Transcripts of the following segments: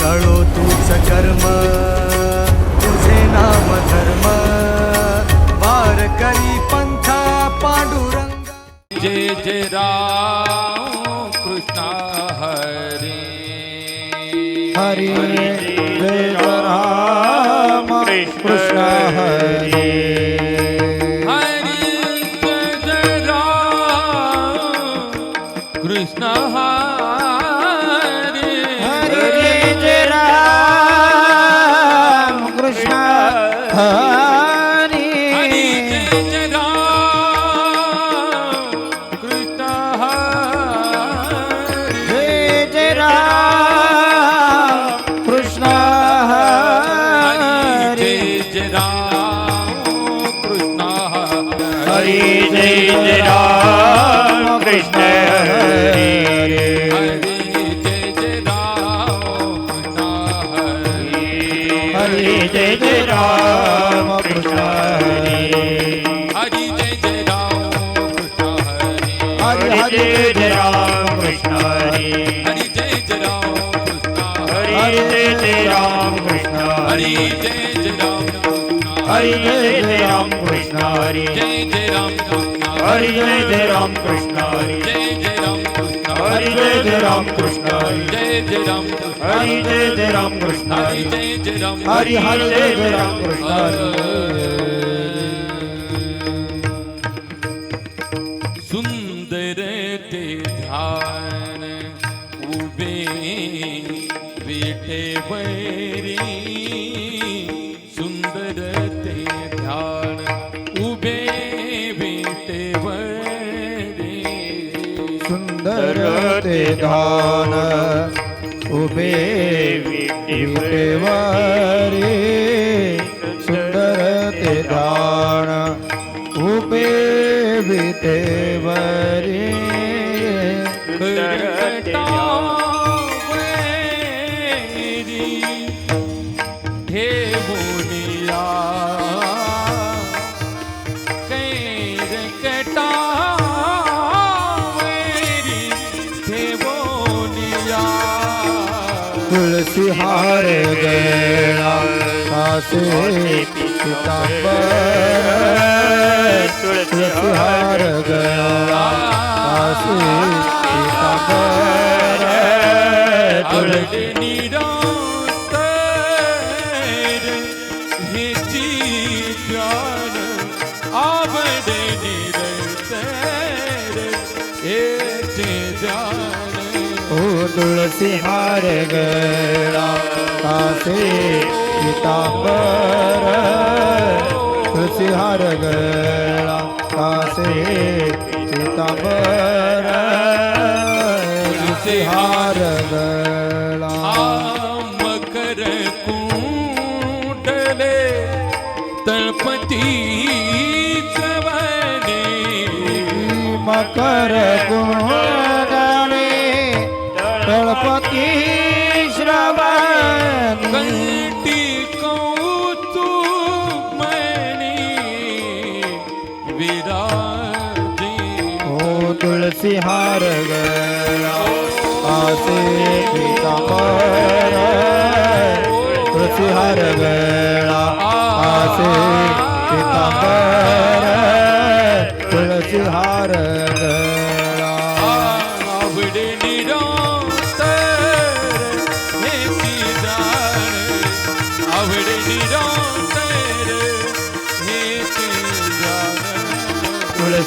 قالو توجا ચર્મ તુજે નાવ ધર્મ વાર કરી પંથા પાંડુરંગ જે જે રાઉ કૃષ્ણ હરી હરી જે રામ કૃષ્ણ હરી હરી જે રામ કૃષ્ણ હરી હરી જય જય हरि जय जय राम कृष्ण हरि जय जय राम हरि जय जय राम कृष्ण हरि जय जय राम हरि जय जय राम कृष्ण हरि जय जय राम हरि जय जय राम कृष्ण हरि जय जय राम हरि हरि जय जय राम कृष्ण सुंदर ते ध्यान उबे बेटे बै જાન ઉભે વિટેવારે સુંદર તે દાણ ઉભે વિટેવારે સુંદર ਸੇ ਪਿਤਾੰਬਰ ਤੁਲਸੀਹਾਰ ਗਿਆ ਆਸੇ ਪਿਤਾੰਬਰ ਤੁਲਸੀ तुलसी हार गड़ा कासे पर तुलसीहार गला कासे पीताम्बर तुलसीहार गला हाँ, मकर कुंडले तलपति कवने मकर कुंडले तलपति सिहार आसे पीताम्बर तुलसीहार गळा आसे पीताम्बर तुलसीहार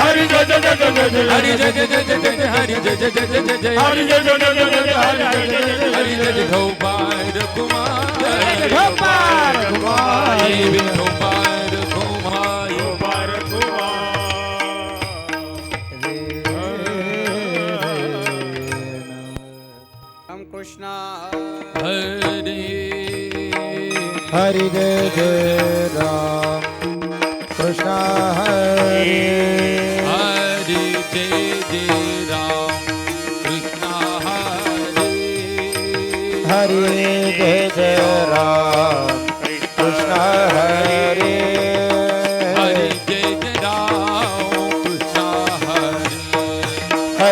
हरि जय जय जय जय हरि जय जय जय जय जय हरि जय जय जय जय जय हरि जय जय जय जय जय हरि जय जय हरि जय गोपाल कुमार गोपाल कुमार गोपाल कुमार गोपाल कुमार राम कृष्ण हरि हरि जय जय राम कृष्ण हरि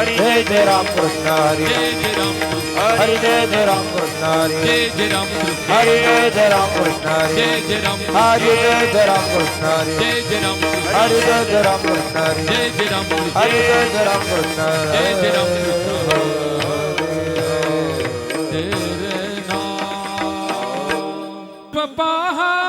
हरि जय जय राम कृष्ण हरि जय जय राम हरि जय जय राम कृष्ण हरि जय जय राम हरि जय जय राम कृष्ण हरि जय जय राम हरि जय जय राम कृष्ण हरि जय जय राम हरि जय जय राम कृष्ण हरि जय जय राम हरि जय जय राम कृष्ण जय जय राम तेरे नाम बाबा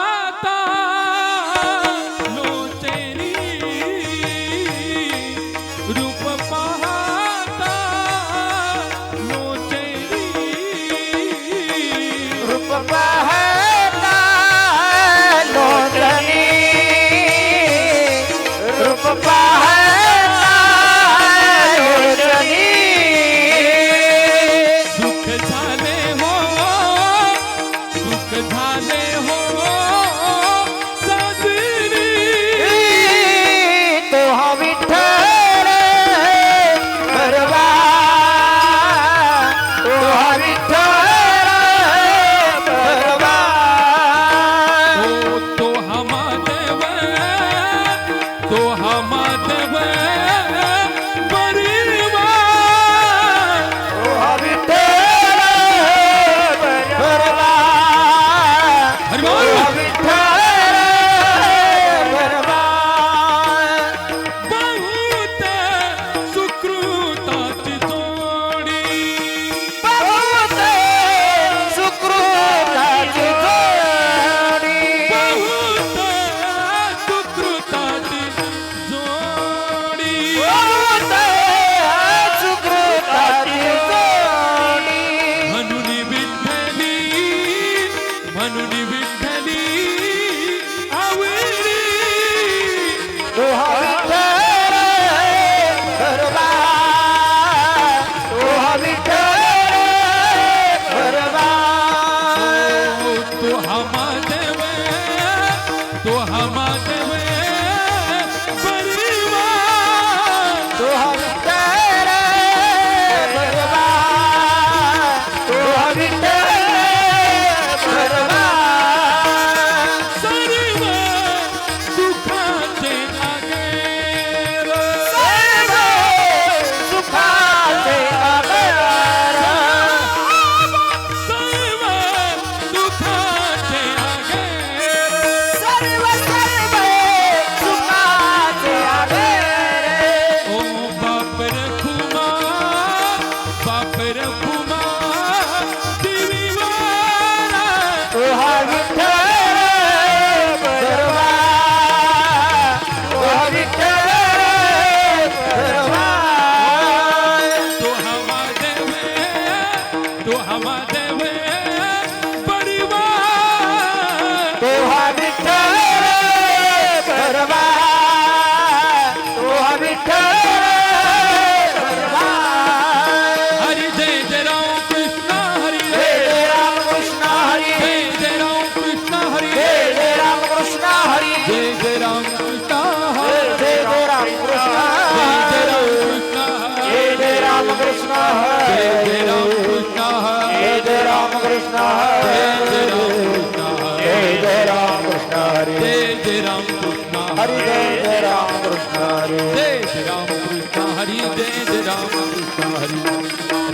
Hari Jai Jai Ram Krishna Hari Jai Jai Ram Krishna Hari Jai Jai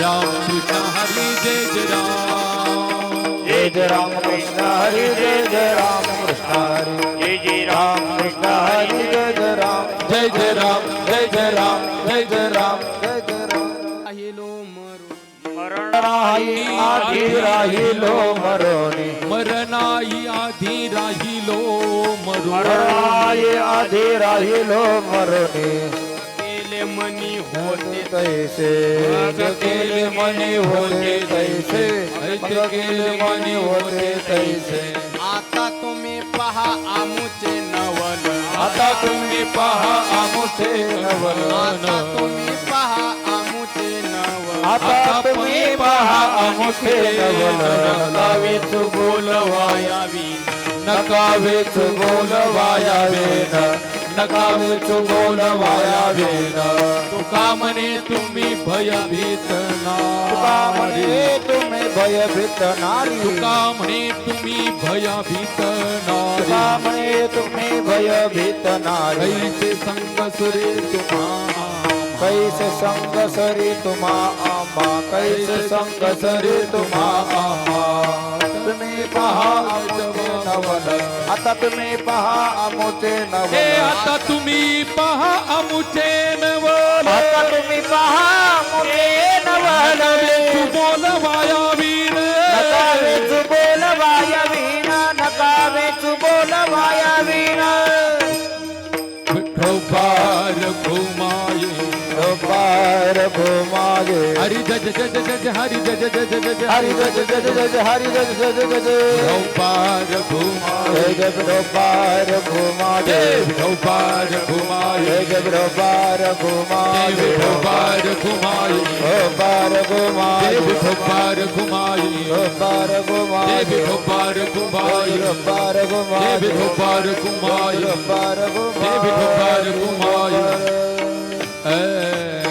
Ram Krishna Hari Ram Krishna Hari Jai Jai Ram Jai Jai Ram Krishna Hari Jai Jai Ram Krishna Hari Jai Jai Ram Krishna Hari Jai Jai Ram Jai Jai Ram Jai Jai Ram Jai Jai Ram Jai Jai Ram Ram मरणाही आधी राहिलो मरणे मरणाही आधी राहिलो मरणाही आधी राहिलो मरणे केले मनी होते तैसे केले मनी होते तैसे केले मनी होते तैसे आता तुम्ही पहा आमुचे नवन आता तुम्ही पहा आमुचे नवन आता तुम्ही आता तुम्ही पहा अमुखे नकावेच बोलवायावी नकावेच बोलवायावेन नकावेच बोलवायावेन तुका म्हणे तुम्ही भयभीत ना तुका म्हणे तुम्ही भयभीत नारी तुका म्हणे तुम्ही भयभीत नारी तुका म्हणे तुम्ही भयभीत नारी संग सुरे तुम्हा कैसे संग सरी तुम्हा आमा कैसे संग सरी तुम्हा आमा तुम्हें पहा आमचे नवल आता तुम्ही पहा अमुचे नवल आता तुम्ही पहा अमुचे नवल आता तुम्ही पहा Hari Jaj Jaj Jaj Hari Jaj Jaj Jaj Hari Jaj Jaj Jaj Hari Jaj Jaj Jaj Gaupar Ghuma Jai Gaupar Ghuma Jai Gaupar Ghuma Jai Gaupar Ghuma Jai Gaupar Ghuma Gaupar Ghuma Jai Gaupar Ghuma Gaupar Ghuma Jai Gaupar Ghuma Gaupar Ghuma Jai Gaupar Ghuma Gaupar Ghuma Jai Gaupar Ghuma Gaupar Ghuma